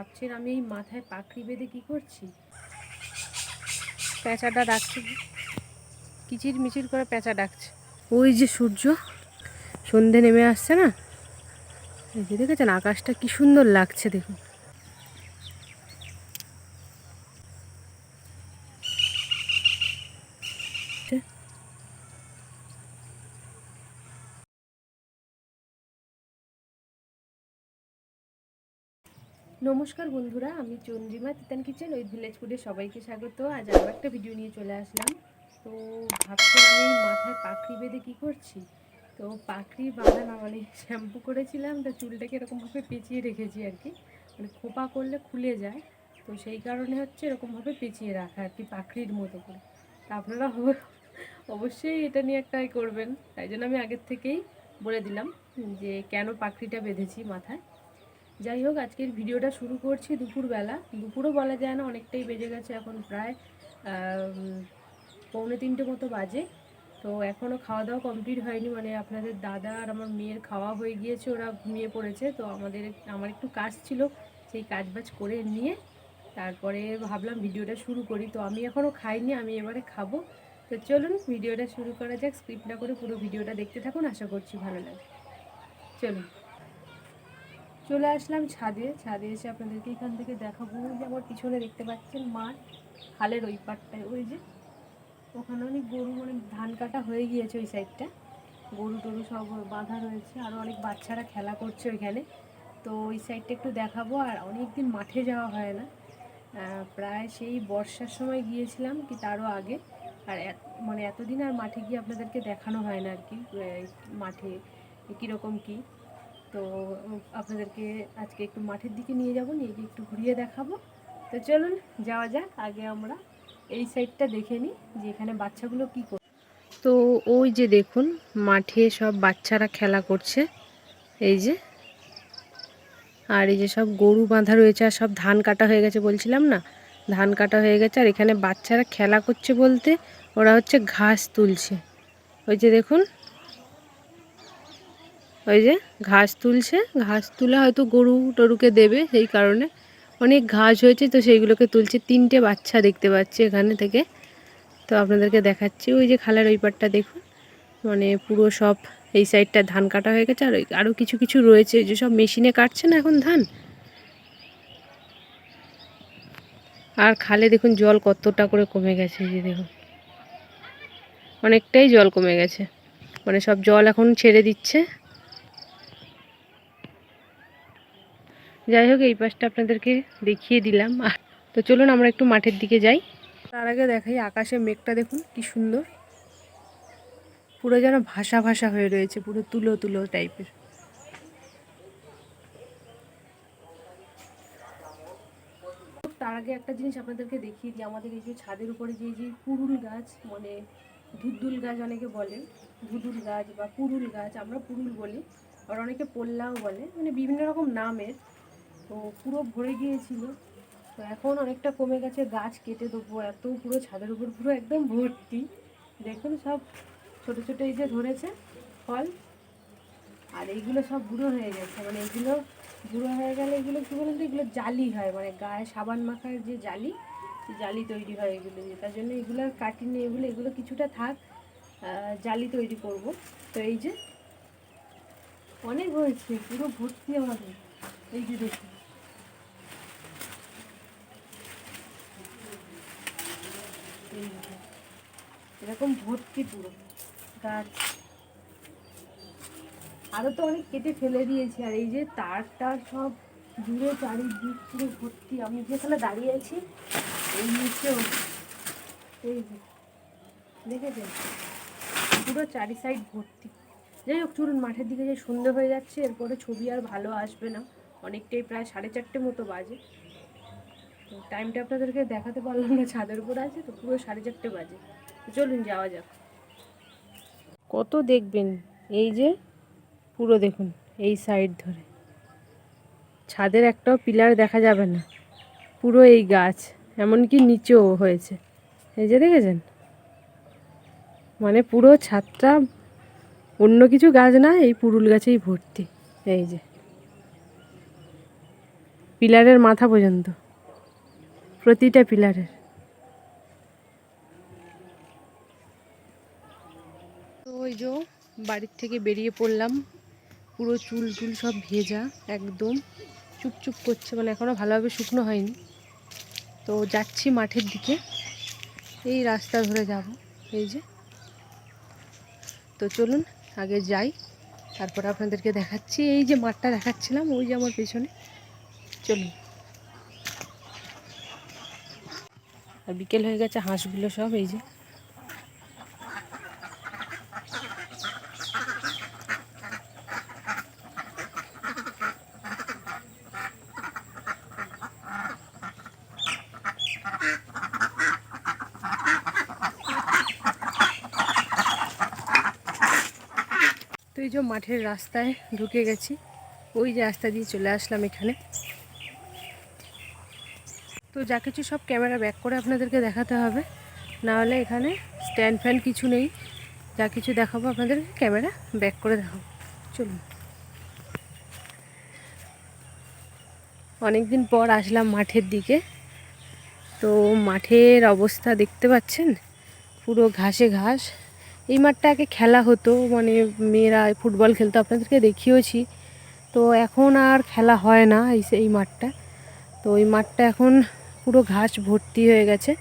ভাবছেন আমি এই মাথায় পাখড়ি বেঁধে কি করছি? পেঁচাটা ডাকছে। কিচির মিচির করে পেঁচা ডাকছে। ওই যে সূর্য, সন্ধে নেমে আসছে না? এই যে দেখেছেন, আকাশটা কি সুন্দর লাগছে দেখুন। নমস্কার বন্ধুরা, আমি চন্দ্রিমা, তিতান কিচেন, ওই ভিলেজ ফুডে সবাইকে স্বাগত। আজ আরও একটা ভিডিও নিয়ে চলে আসলাম। তো ভাবছিলাম আমি মাথায় পাখড়ি বেঁধে কী করছি? তো পাখড়ি বাঁধা না মানে শ্যাম্পু করেছিলাম, তো চুলটাকে এরকমভাবে পেঁচিয়ে রেখেছি আর কি। মানে খোপা করলে খুলে যায়, তো সেই কারণে হচ্ছে এরকমভাবে পেঁচিয়ে রাখা আর কি পাখড়ির মতো করে। তা আপনারা অব- অবশ্যই এটা নিয়ে একটাই করবেন। তাই জন্য আমি আগের থেকেই বলে দিলাম যে কেন পাখড়িটা বেঁধেছি মাথায়। যাই হোক, আজকের ভিডিওটা শুরু করছি দুপুরবেলা। দুপুরও বলা যায় না, অনেকটাই বেজে গেছে এখন প্রায় পৌনে তিনটে মতো বাজে। তো এখনও খাওয়া দাওয়া কমপ্লিট হয়নি মানে আপনাদের দাদা আর আমার মেয়ের খাওয়া হয়ে গিয়েছে, ওরা ঘুমিয়ে পড়েছে। তো আমাদের আমার একটু কাজ ছিল, সেই কাজ বাজ করে নিয়ে তারপরে ভাবলাম ভিডিওটা শুরু করি। তো আমি এখনও খাইনি, আমি এবারে খাব। তো চলুন, ভিডিওটা শুরু করা যাক স্ক্রিপ্ট না করে পুরো ভিডিওটা দেখতে থাকুন, আশা করছি ভালো লাগে চলুন। চলে আসলাম ছাদে। ছাদে এসে আপনাদেরকে এখান থেকে দেখাবো। যে আমার পিছনে দেখতে পাচ্ছেন মাঠ খালের ওই পাটটায়। ওই যে ওখানে অনেক গরু মানে ধান কাটা হয়ে গিয়েছে ওই সাইডটা। গরু টরু সব বাঁধা রয়েছে। আরও অনেক বাচ্চারা খেলা করছে ওইখানে। তো ওই সাইডটা একটু দেখাবো। আর অনেক দিন মাঠে যাওয়া হয় না। প্রায় সেই বর্ষার সময় গিয়েছিলাম কি তারও আগে। আর মানে এতদিন আর মাঠে গিয়ে আপনাদেরকে দেখানো হয় না আর কি মাঠে কীরকম কী। তো আপনাদেরকে আজকে একটু মাঠের দিকে নিয়ে যাব, নিয়ে গিয়ে একটু ঘুরিয়ে দেখাবো। তো চলুন, যাওয়া যাক, আগে আমরা এই সাইডটা দেখে নিই যে এখানে বাচ্চাগুলো কি করে তো ওই যে দেখুন, মাঠে সব বাচ্চারা খেলা করছে। এই যে, আর এই যে সব গরু বাঁধা রয়েছে, আর সব ধান কাটা হয়ে গেছে বলছিলাম না? ধান কাটা হয়ে গেছে, আর এখানে বাচ্চারা খেলা করছে বলতে ওরা হচ্ছে ঘাস তুলছে। ওই যে দেখুন ওই যে ঘাস তুলছে, ঘাস তুলে হয়তো গরু টরুকে দেবে সেই কারণে। অনেক ঘাস হয়েছে তো সেইগুলোকে তুলছে। তিনটে বাচ্চা দেখতে পাচ্ছি এখানে থেকে। তো আপনাদেরকে দেখাচ্ছি। ওই যে খালের ওই পাটটা দেখুন। মানে পুরো সব এই সাইডটা ধান কাটা হয়ে গেছে। আর ওই আরও কিছু কিছু রয়েছে। যে সব মেশিনে কাটছে না এখন ধান? আর খালে দেখুন জল কতটা করে কমে গেছে যে দেখুন। অনেকটাই জল কমে গেছে। মানে সব জল এখন ছেড়ে দিচ্ছে। যাই হোক, এই পাশটা আপনাদেরকে দেখিয়ে দিলাম। তো চলুন, আমরা একটু মাঠের দিকে যাই। তার আগে দেখাই আকাশে মেঘটা, দেখুন কি সুন্দর। পুরো যেন ভাসা ভাসা হয়ে রয়েছে, পুরো তুলো তুলো টাইপের তার আগে একটা জিনিস আপনাদেরকে দেখিয়ে দিই। আমাদের এই যে ছাদের উপরে যে যে পুরুল গাছ মানে ধুদ্দুল গাছ অনেকে বলে ধুদুল গাছ বা পুরুল গাছ, আমরা পুরুল বলি। আর অনেকে পোল্লাও বলে মানে বিভিন্ন রকম নামের। তো পুরো ভরে গিয়েছিল। তো এখন অনেকটা কমে গেছে, গাছ কেটে দেবো, এত পুরো ছাদের উপর পুরো একদম ভর্তি। দেখুন সব ছোট ছোট এই যে ধরেছে ফল, আর এইগুলো সব বুড়ো হয়ে গেছে। মানে এগুলো বুড়ো হয়ে গেলে এগুলো কী বলুন তো, এগুলো জালি হয় মানে গায়ে সাবান মাখার যে জালি জালি তৈরি হয় এগুলো দিয়ে। তার জন্য এগুলো কাটিনি, এগুলো এগুলো কিছুটা থাক জালি তৈরি করব। তো এই যে অনেক হয়েছে, পুরো ভর্তি আমাদের। এই যে দেখুন। এরকম ভর্তি পুরো গাছ। আরও তো অনেক কেটে ফেলে দিয়েছি, আর এই যে তারটা সব দূরে, চারিদিক পুরো ভর্তি। আমি যেখানে দাঁড়িয়ে আছি, এই নিচেও এই যে, দেখেছেন? পুরো চারি সাইড ভর্তি। যাই হোক, চলুন মাঠের দিকে যে সন্ধে হয়ে যাচ্ছে, এরপরে ছবি আর ভালো আসবে না। অনেকটাই প্রায় সাড়ে চারটে মতো বাজে। টাইমটা আপনাদেরকে দেখাতে পারলাম না, ছাদের উপর আছে তো, পুরো সাড়ে চারটে বাজে। চলুন, যাওয়া যাক। কত দেখবেন? এই যে, পুরো দেখুন, এই সাইড ধরে। ছাদের একটাও পিলার দেখা যাবে না। পুরো এই গাছ, এমনকি নিচেও হয়েছে। এই যে দেখেছেন? মানে পুরো ছাদটা অন্য কিছু গাছ না, এই পুরুল গাছেই ভর্তি। এই যে। পিলারের মাথা পর্যন্ত। প্রতিটা পিলারের। তো ওই যে বাড়ির থেকে বেরিয়ে পড়লাম, পুরো চুল টুল সব ভেজা একদম চুপচুপ করছে মানে এখনও ভালোভাবে শুকনো হয়নি। তো যাচ্ছি মাঠের দিকে, এই রাস্তা ধরে যাব, এই যে। তো চলুন, আগে যাই, তারপর আপনাদেরকে দেখাচ্ছি। এই যে মাঠটা দেখাচ্ছিলাম, ওই যে আমার পেছনে। চলুন। আর বিকেল হয়ে গেছে, হাঁসগুলো সব এই যে। তো এই যে মাঠের রাস্তায় ঢুকে গেছি, ওই যে রাস্তা দিয়ে চলে আসলাম এখানে। যা কিছু সব ক্যামেরা ব্যাক করে আপনাদেরকে দেখাতে হবে। না হলে এখানে স্ট্যান্ড ফ্যান কিছু নেই। যা কিছু দেখাবো আপনাদেরকে ক্যামেরা ব্যাক করে দেখাবো। চলুন। অনেক দিন পর আসলাম মাঠের দিকে। তো মাঠের অবস্থা দেখতে পাচ্ছেন? পুরো ঘাসে ঘাস। এই মাঠটা আগে খেলা হতো মানে মেয়েরা ফুটবল খেলতো, আপনাদেরকে দেখিয়েছি তো এখন আর খেলা হয় না এই এই মাঠটা। তো ওই মাঠটা এখন পুরো ঘাস ভর্তি হয়ে গেছে।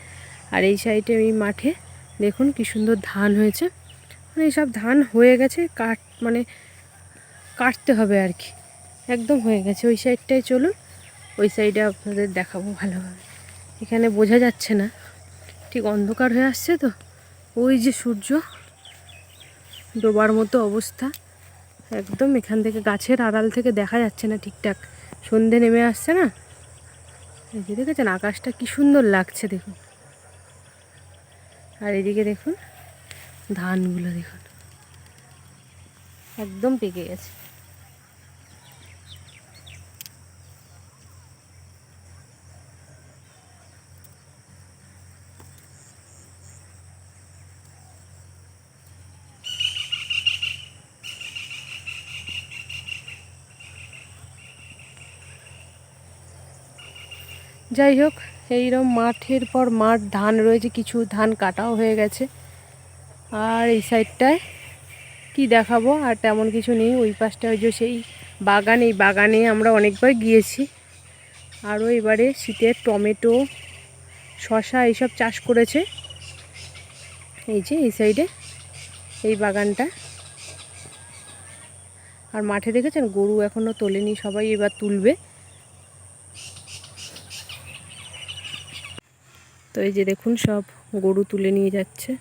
আর এই সাইডে এই মাঠে দেখুন কি সুন্দর ধান হয়েছে। মানে এইসব ধান হয়ে গেছে, কাট মানে কাটতে হবে আর কি। একদম হয়ে গেছে। ওই সাইডটাই চলুন, ওই সাইডে আপনাদের দেখাবো ভালোভাবে। এখানে বোঝা যাচ্ছে না, ঠিক অন্ধকার হয়ে আসছে তো। ওই যে সূর্য, ডোবার মতো অবস্থা। একদম এখান থেকে গাছের আড়াল থেকে দেখা যাচ্ছে না ঠিকঠাক। সন্ধে নেমে আসছে না? এই যে দেখেছেন আকাশটা কি সুন্দর লাগছে দেখুন। আর এদিকে দেখুন, ধানগুলো দেখুন। একদম পেকে গেছে। যাই হোক এইরকম মাঠের পর মাঠ, ধান রয়েছে, কিছু ধান কাটাও হয়ে গেছে। আর এই সাইডটায় কি দেখাবো, আর তেমন কিছু নেই, ওই পাশটা ওই যে সেই বাগান, এই বাগানে আমরা অনেকবার গিয়েছি। আরও এবারে শীতের টমেটো শশা এইসব চাষ করেছে। এই যে এই সাইডে, এই বাগানটা। আর মাঠে দেখেছেন, গরু এখনও তোলেনি, সবাই এবার তুলবে। এই যে দেখুন সব গরু তুলে নিয়ে যাচ্ছে।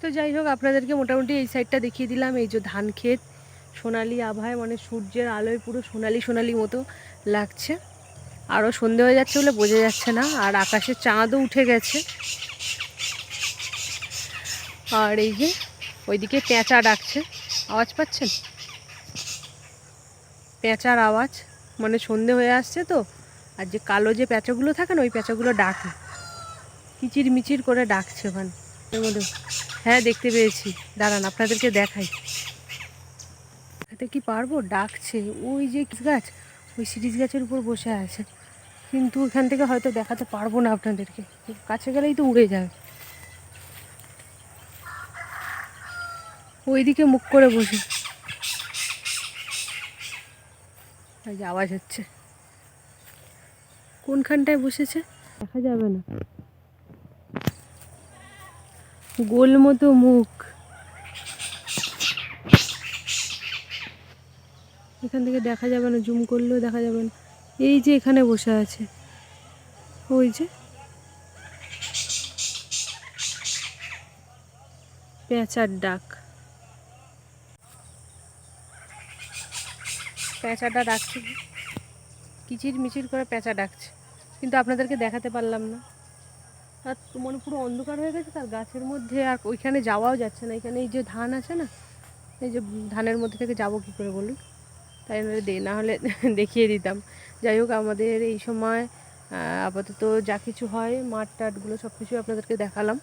তো যাই হোক, আপনাদেরকে মোটামুটি এই সাইডটা দেখিয়ে দিলাম, এই যে ধান ক্ষেত। সোনালি আভায় মানে সূর্যের আলোয় পুরো সোনালি সোনালি মতো লাগছে। আরও সন্ধে হয়ে যাচ্ছে বলে বোঝা যাচ্ছে না, আর আকাশে চাঁদও উঠে গেছে। আর এই যে ওইদিকে পেঁচা ডাকছে। আওয়াজ পাচ্ছেন? পেঁচার আওয়াজ মানে সন্ধে হয়ে আসছে তো, আর যে কালো যে পেঁচাগুলো থাকে না, ওই পেঁচাগুলো ডাকে। কিচির মিচির করে ডাকছে ওখানে। এর মধ্যে হ্যাঁ দেখতে পেয়েছি। দাঁড়ান, আপনাদেরকে দেখাই। কি পারব? ডাকছে। ওই যে গাছ, ওই সিরিজ গাছের উপর বসে আছে। কিন্তু এখান থেকে হয়তো দেখাতে পারব না আপনাদেরকে। কাছে গেলেই তো উড়ে যাবে। ওইদিকে মুখ করে বসে। এই যে আওয়াজ হচ্ছে। কোনখানটায় বসেছে? দেখা যাবে না। গোল মতো মুখ। এখান থেকে দেখা যাবে না জুম করলেও দেখা যাবে না। এই যে এখানে বসে আছে। ওই যে। পেঁচার ডাক। পেঁচাটা ডাকছে কিচির মিচির করে পেঁচা ডাকছে। কিন্তু আপনাদেরকে দেখাতে পারলাম না। আর মনে পুরো অন্ধকার হয়ে গেছে তার গাছের মধ্যে। আর ওইখানে যাওয়াও যাচ্ছে না। এখানে এই যে ধান আছে না, এই যে ধানের মধ্যে থেকে যাব কী করে বলুন? তাই দে না হলে দেখিয়ে দিতাম। যাই হোক, আমাদের এই সময় আপাতত যা কিছু হয়, মাঠ টাটগুলো সব কিছু আপনাদেরকে দেখালাম।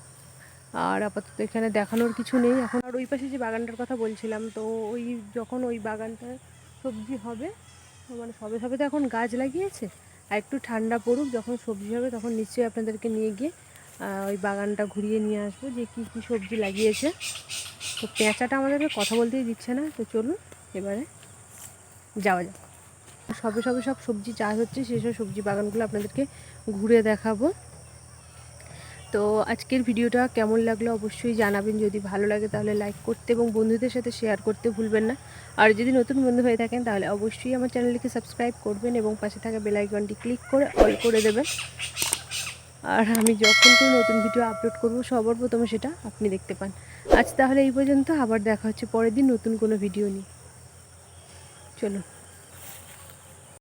আর আপাতত এখানে দেখানোর কিছু নেই। এখন আর ওই পাশে যে বাগানটার কথা বলছিলাম, তো ওই, যখন ওই বাগানটা সবজি হবে। মানে সবে সবে তো এখন গাছ লাগিয়েছে। আর একটু ঠান্ডা পড়ুক, যখন সবজি হবে তখন নিশ্চয়ই আপনাদেরকে নিয়ে গিয়ে ওই বাগানটা ঘুরিয়ে নিয়ে আসব যে কী কী সবজি লাগিয়েছে। তো পেঁচাটা আমাদেরকে কথা বলতেই দিচ্ছে না, তো চলুন এবারে যাওয়া যাক। সবে সবে সব সবজি চাষ হচ্ছে সেসব সবজি বাগানগুলো আপনাদেরকে ঘুরে দেখাবো। তো আজকের ভিডিওটা কেমন লাগল অবশ্যই জানাবেন। যদি ভালো লাগে তাহলে লাইক করতে এবং বন্ধুদের সাথে শেয়ার করতে ভুলবেন না। আর যদি নতুন বন্ধু হয়ে থাকেন তাহলে অবশ্যই আমার চ্যানেলটিকে সাবস্ক্রাইব করবেন এবং পাশে থাকা বেল আইকনটি ক্লিক করে অল করে দেবেন। আর আমি যখন কোনো নতুন ভিডিও আপলোড করব, সবার প্রথমে সেটা আপনি দেখতে পান। আজ তাহলে এই পর্যন্ত, আবার দেখা হচ্ছে পরের দিন নতুন কোনো ভিডিও নিয়ে। চলুন।